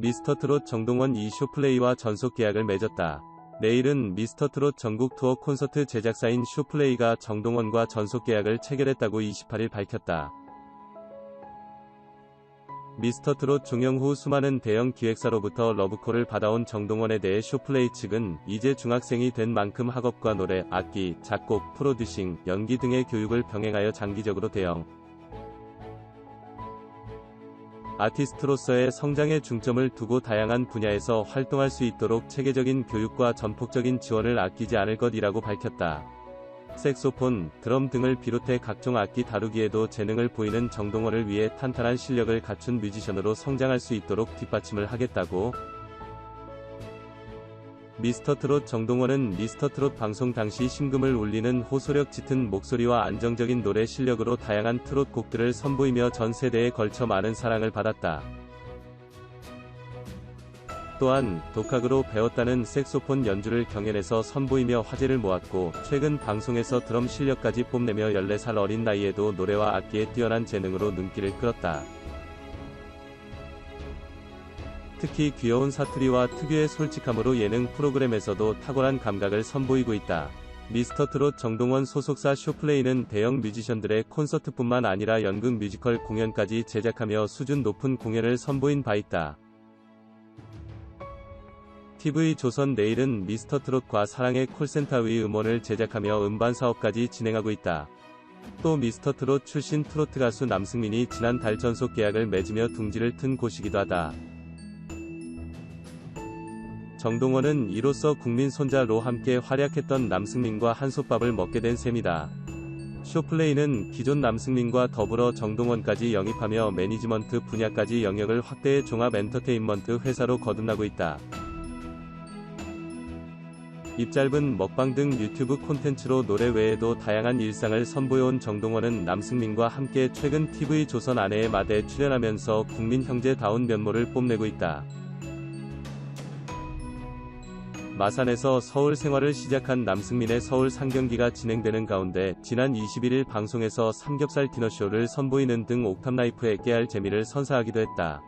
미스터트롯 정동원 이 쇼플레이와 전속 계약을 맺었다. 내일은 미스터트롯 전국 투어 콘서트 제작사인 쇼플레이가 정동원과 전속 계약을 체결했다고 28일 밝혔다. 미스터트롯 종영 후 수많은 대형 기획사로부터 러브콜을 받아온 정동원에 대해 쇼플레이 측은 이제 중학생이 된 만큼 학업과 노래, 악기, 작곡, 프로듀싱, 연기 등의 교육을 병행하여 장기적으로 대형 아티스트로서의 성장에 중점을 두고 다양한 분야에서 활동할 수 있도록 체계적인 교육과 전폭적인 지원을 아끼지 않을 것이라고 밝혔다. 색소폰, 드럼 등을 비롯해 각종 악기 다루기에도 재능을 보이는 정동원을 위해 탄탄한 실력을 갖춘 뮤지션으로 성장할 수 있도록 뒷받침을 하겠다고 미스터트롯 정동원은 미스터트롯 방송 당시 심금을 울리는 호소력 짙은 목소리와 안정적인 노래 실력으로 다양한 트롯 곡들을 선보이며 전 세대에 걸쳐 많은 사랑을 받았다. 또한 독학으로 배웠다는 색소폰 연주를 경연에서 선보이며 화제를 모았고 최근 방송에서 드럼 실력까지 뽐내며 14살 어린 나이에도 노래와 악기에 뛰어난 재능으로 눈길을 끌었다. 특히 귀여운 사투리와 특유의 솔직함으로 예능 프로그램에서도 탁월한 감각을 선보이고 있다. 미스터트롯 정동원 소속사 쇼플레이는 대형 뮤지션들의 콘서트뿐만 아니라 연극 뮤지컬 공연까지 제작하며 수준 높은 공연을 선보인 바 있다. TV조선 내일은 미스터트롯과 사랑의 콜센터의 음원을 제작하며 음반 사업까지 진행하고 있다. 또 미스터트롯 출신 트로트 가수 남승민이 지난 달 전속 계약을 맺으며 둥지를 튼 곳이기도 하다. 정동원은 이로써 국민 손자로 함께 활약했던 남승민과 한솥밥을 먹게 된 셈이다. 쇼플레이는 기존 남승민과 더불어 정동원까지 영입하며 매니지먼트 분야까지 영역을 확대해 종합 엔터테인먼트 회사로 거듭나고 있다. 입 짧은 먹방 등 유튜브 콘텐츠로 노래 외에도 다양한 일상을 선보여온 정동원은 남승민과 함께 최근 TV 조선 아내의 마대에 출연하면서 국민 형제다운 면모를 뽐내고 있다. 마산에서 서울 생활을 시작한 남승민의 서울 상경기가 진행되는 가운데 지난 21일 방송에서 삼겹살 디너쇼를 선보이는 등 옥탑라이프의 깨알 재미를 선사하기도 했다.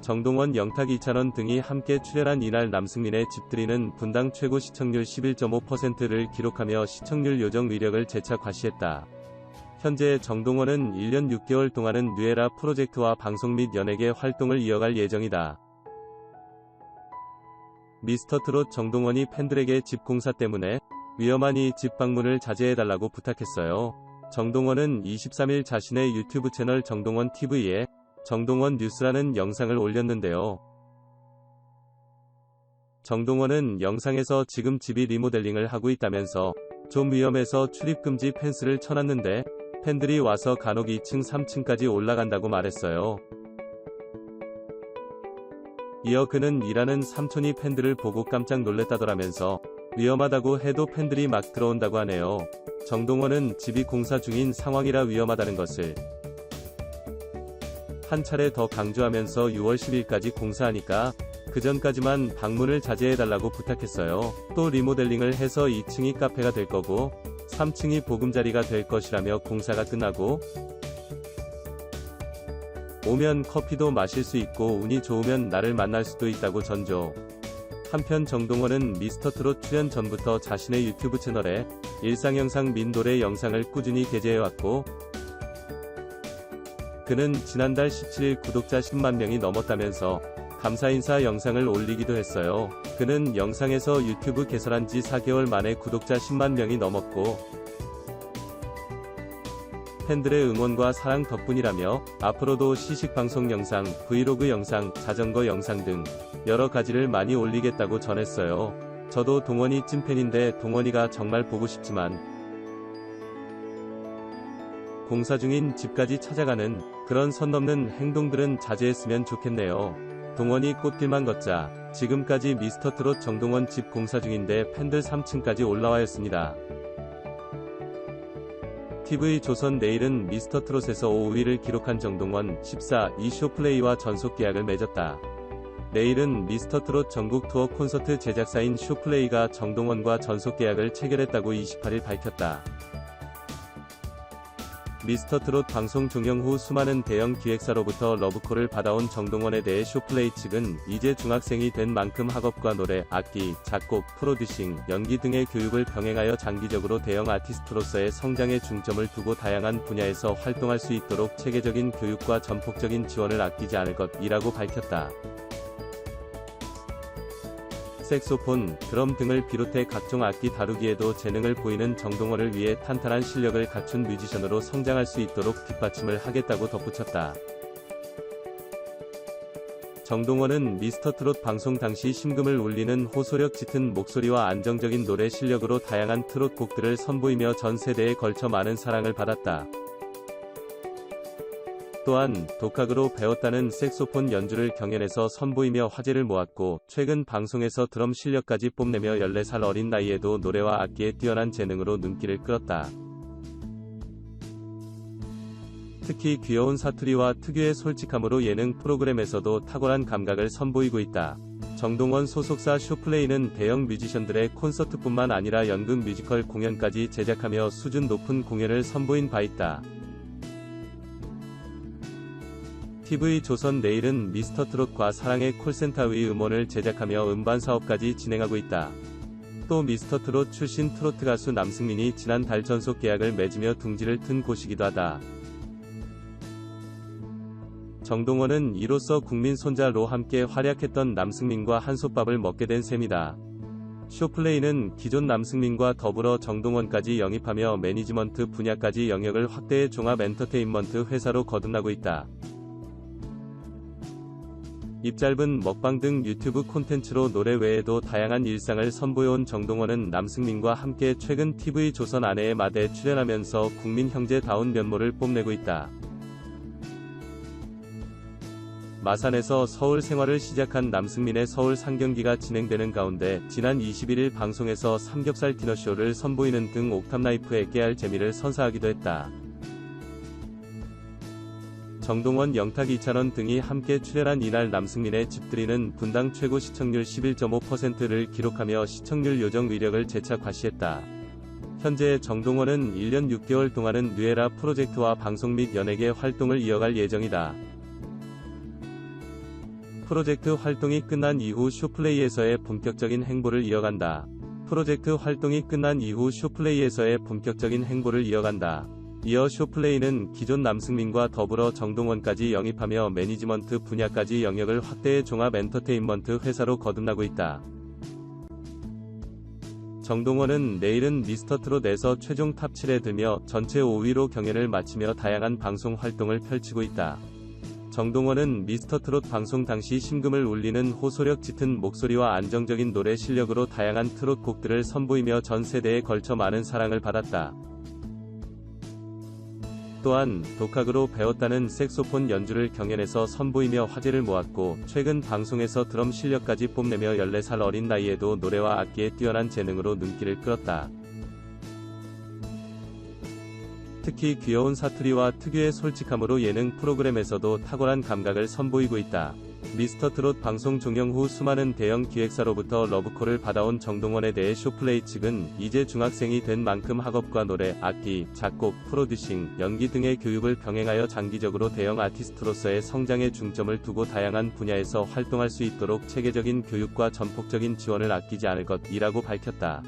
정동원, 영탁, 이찬원 등이 함께 출연한 이날 남승민의 집들이는 분당 최고 시청률 11.5%를 기록하며 시청률 요정 위력을 재차 과시했다. 현재 정동원은 1년 6개월 동안은 뉴에라 프로젝트와 방송 및 연예계 활동을 이어갈 예정이다. 미스터트롯 정동원이 팬들에게 집 공사 때문에 위험하니 집 방문을 자제해달라고 부탁했어요. 정동원은 23일 자신의 유튜브 채널 정동원 TV에 정동원 뉴스라는 영상을 올렸는데요. 정동원은 영상에서 지금 집이 리모델링을 하고 있다면서 좀 위험해서 출입금지 펜스를 쳐놨는데 팬들이 와서 간혹 2층 3층까지 올라간다고 말했어요. 이어 그는 일하는 삼촌이 팬들을 보고 깜짝 놀랬다더라면서 위험하다고 해도 팬들이 막 들어온다고 하네요. 정동원은 집이 공사 중인 상황이라 위험하다는 것을 한 차례 더 강조하면서 6월 10일까지 공사하니까 그 전까지만 방문을 자제해달라고 부탁했어요. 또 리모델링을 해서 2층이 카페가 될 거고 3층이 보금자리가 될 것이라며 공사가 끝나고 오면 커피도 마실 수 있고 운이 좋으면 나를 만날 수도 있다고 전조. 한편 정동원은 미스터트롯 출연 전부터 자신의 유튜브 채널에 일상 영상 민 노래 영상을 꾸준히 게재해왔고 그는 지난달 17일 구독자 10만 명이 넘었다면서 감사 인사 영상을 올리기도 했어요. 그는 영상에서 유튜브 개설한 지 4개월 만에 구독자 10만 명이 넘었고 팬들의 응원과 사랑 덕분이라며 앞으로도 시식 방송 영상, 브이로그 영상, 자전거 영상 등 여러 가지를 많이 올리겠다고 전했어요. 저도 동원이 찐팬인데 동원이가 정말 보고 싶지만 공사 중인 집까지 찾아가는 그런 선 넘는 행동들은 자제했으면 좋겠네요. 동원이 꽃길만 걷자 지금까지 미스터트롯 정동원 집 공사 중인데 팬들 3층까지 올라와 있습니다. TV 조선 내일은 미스터트롯에서 5위를 기록한 정동원 14, 이 쇼 플레이와 전속 계약을 맺었다. 내일은 미스터트롯 전국 투어 콘서트 제작사인 쇼플레이가 정동원과 전속 계약을 체결했다고 28일 밝혔다. 미스터트롯 방송 종영 후 수많은 대형 기획사로부터 러브콜을 받아온 정동원에 대해 쇼플레이 측은 이제 중학생이 된 만큼 학업과 노래, 악기, 작곡, 프로듀싱, 연기 등의 교육을 병행하여 장기적으로 대형 아티스트로서의 성장에 중점을 두고 다양한 분야에서 활동할 수 있도록 체계적인 교육과 전폭적인 지원을 아끼지 않을 것이라고 밝혔다. 색소폰, 드럼 등을 비롯해 각종 악기 다루기에도 재능을 보이는 정동원을 위해 탄탄한 실력을 갖춘 뮤지션으로 성장할 수 있도록 뒷받침을 하겠다고 덧붙였다. 정동원은 미스터트롯 방송 당시 심금을 울리는 호소력 짙은 목소리와 안정적인 노래 실력으로 다양한 트롯 곡들을 선보이며 전 세대에 걸쳐 많은 사랑을 받았다. 또한 독학으로 배웠다는 색소폰 연주를 경연에서 선보이며 화제를 모았고 최근 방송에서 드럼 실력까지 뽐내며 14살 어린 나이에도 노래와 악기에 뛰어난 재능으로 눈길을 끌었다. 특히 귀여운 사투리와 특유의 솔직함으로 예능 프로그램에서도 탁월한 감각을 선보이고 있다. 정동원 소속사 쇼플레이는 대형 뮤지션들의 콘서트뿐만 아니라 연극 뮤지컬 공연까지 제작하며 수준 높은 공연을 선보인 바 있다. TV조선 내일은 미스터 트롯과 사랑의 콜센터의 음원을 제작하며 음반 사업까지 진행하고 있다. 또 미스터 트롯 출신 트로트 가수 남승민이 지난 달 전속 계약을 맺으며 둥지를 튼 곳이기도 하다. 정동원은 이로써 국민 손자로 함께 활약했던 남승민과 한솥밥을 먹게 된 셈이다. 쇼플레이는 기존 남승민과 더불어 정동원까지 영입하며 매니지먼트 분야까지 영역을 확대해 종합 엔터테인먼트 회사로 거듭나고 있다. 입 짧은 먹방 등 유튜브 콘텐츠로 노래 외에도 다양한 일상을 선보여온 정동원은 남승민과 함께 최근 TV 조선 아내의 맛에 출연하면서 국민 형제다운 면모를 뽐내고 있다. 마산에서 서울 생활을 시작한 남승민의 서울 상경기가 진행되는 가운데 지난 21일 방송에서 삼겹살 디너쇼를 선보이는 등 옥탑라이프의 깨알 재미를 선사하기도 했다. 정동원, 영탁, 이찬원 등이 함께 출연한 이날 남승민의 집들이는 분당 최고 시청률 11.5%를 기록하며 시청률 요정 위력을 재차 과시했다. 현재 정동원은 1년 6개월 동안은 뉴에라 프로젝트와 방송 및 연예계 활동을 이어갈 예정이다. 프로젝트 활동이 끝난 이후 쇼플레이에서의 본격적인 행보를 이어간다. 프로젝트 활동이 끝난 이후 쇼플레이에서의 본격적인 행보를 이어간다. 이어 쇼플레이는 기존 남승민과 더불어 정동원까지 영입하며 매니지먼트 분야까지 영역을 확대해 종합 엔터테인먼트 회사로 거듭나고 있다. 정동원은 내일은 미스터트롯에서 최종 탑 7에 들며 전체 5위로 경연을 마치며 다양한 방송 활동을 펼치고 있다. 정동원은 미스터트롯 방송 당시 심금을 울리는 호소력 짙은 목소리와 안정적인 노래 실력으로 다양한 트롯 곡들을 선보이며 전 세대에 걸쳐 많은 사랑을 받았다. 또한 독학으로 배웠다는 색소폰 연주를 경연에서 선보이며 화제를 모았고 최근 방송에서 드럼 실력까지 뽐내며 14살 어린 나이에도 노래와 악기에 뛰어난 재능으로 눈길을 끌었다. 특히 귀여운 사투리와 특유의 솔직함으로 예능 프로그램에서도 탁월한 감각을 선보이고 있다. 미스터트롯 방송 종영 후 수많은 대형 기획사로부터 러브콜을 받아온 정동원에 대해 쇼플레이 측은 이제 중학생이 된 만큼 학업과 노래, 악기, 작곡, 프로듀싱, 연기 등의 교육을 병행하여 장기적으로 대형 아티스트로서의 성장에 중점을 두고 다양한 분야에서 활동할 수 있도록 체계적인 교육과 전폭적인 지원을 아끼지 않을 것이라고 밝혔다.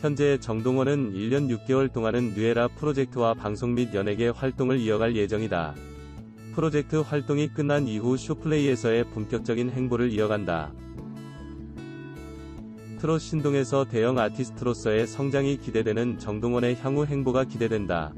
현재 정동원은 1년 6개월 동안은 뉴에라 프로젝트와 방송 및 연예계 활동을 이어갈 예정이다. 프로젝트 활동이 끝난 이후 쇼플레이에서의 본격적인 행보를 이어간다. 트롯 신동에서 대형 아티스트로서의 성장이 기대되는 정동원의 향후 행보가 기대된다.